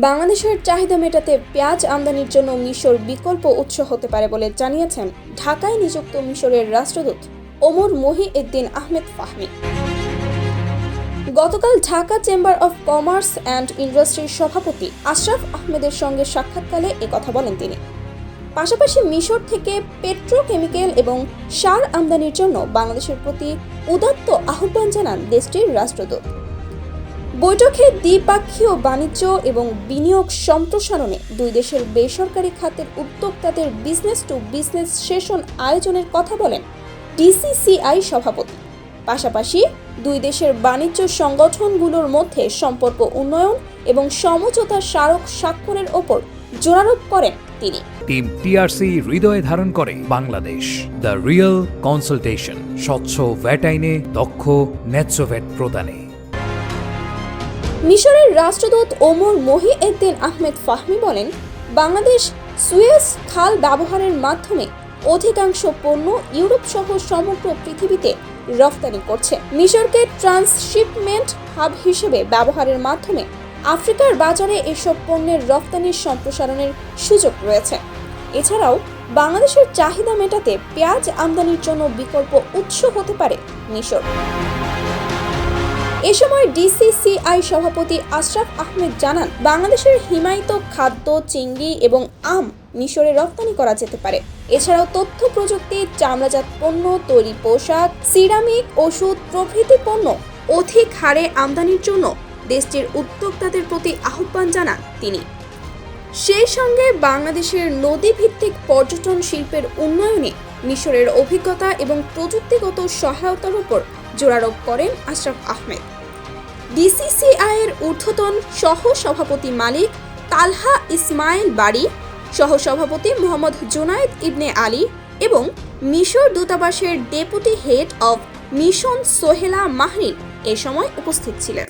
বাংলাদেশের চাহিদা মেটাতে পেঁয়াজ আমদানির জন্য মিশর বিকল্প উৎস হতে পারে বলে জানিয়েছেন ঢাকায় নিযুক্ত মিশরের রাষ্ট্রদূত ওমর মহিউদ্দিন আহমেদ ফাহমি। গতকাল Dhaka chamber of commerce and ইন্ডাস্ট্রির সভাপতি আশরাফ আহমেদের সঙ্গে সাক্ষাৎকালে কথা বলেন তিনি। পাশাপাশি মিশর থেকে পেট্রোকেমিক্যাল এবং সার আমদানির জন্য বাংলাদেশের প্রতি উদাত্ত আহ্বান জানান দেশটির রাষ্ট্রদূত। বৈঠকে দ্বিপাক্ষীয় বাণিজ্য এবং বিনিয়োগ সম্প্রসারণে দুই দেশের বেসরকারি খাতের উদ্যোক্তাদের বিজনেস টু বিজনেস সেশন আয়োজনের কথা বলেন ডিসিসিআই সভাপতি। পাশাপাশি দুই দেশের বাণিজ্য সংগঠনগুলোর মধ্যে সম্পর্ক উন্নয়ন এবং সমঝোতা স্মারক স্বাক্ষরের ওপর জোরারোপ করেন তিনি। টিম টিআরসি হৃদয়ে ধারণ করে বাংলাদেশ। দ্য রিয়েল কনসালটেশন, স্বচ্ছ ভ্যাট আইনে দক্ষ ন্যায্য ভ্যাট প্রদানে। মিশরের রাষ্ট্রদূত ওমর মহি মহিউদ্দিন আহমেদ ফাহমি বলেন, বাংলাদেশ সুয়েজ খাল ব্যবহারের মাধ্যমে অধিকাংশ পণ্য ইউরোপ সহ সমগ্র পৃথিবীতে রফতানি করছে। মিশরকে ট্রান্সশিপমেন্ট হাব হিসেবে ব্যবহারের মাধ্যমে আফ্রিকার বাজারে এসব পণ্যের রফতানির সম্প্রসারণের সুযোগ রয়েছে। এছাড়াও, বাংলাদেশের চাহিদা মেটাতে পেঁয়াজ আমদানির জন্য বিকল্প উৎস হতে পারে মিশর। এ সময় ডিসিসিআই সভাপতি আশরাফ আহমেদ জানান, বাংলাদেশের হিমায়িত খাদ্য, চিংড়ি এবং আম মিশরে রপ্তানি করা যেতে পারে। এছাড়াও তথ্য প্রযুক্তি, চামড়াজাত পণ্য, তৈরি পোশাক, সিরামিক, ওষুধ প্রভৃতি পণ্য অধিক হারে আমদানির জন্য দেশটির উদ্যোক্তাদের প্রতি আহ্বান জানান তিনি। সেই সঙ্গে বাংলাদেশের নদী ভিত্তিক পর্যটন শিল্পের উন্নয়নে মিশরের অভিজ্ঞতা এবং প্রযুক্তিগত সহায়তার উপর জোরারোপ করেন আশরাফ আহমেদ। ডিসিসিআই এর ঊর্ধ্বতন সহ সভাপতি মালিক তালহা ইসমাইল বাড়ি সহ সভাপতি মোহাম্মদ জোনায়েদ ইবনে আলী এবং মিশর দূতাবাসের deputy head of mission Sohela Mahrin এ সময় উপস্থিত ছিলেন।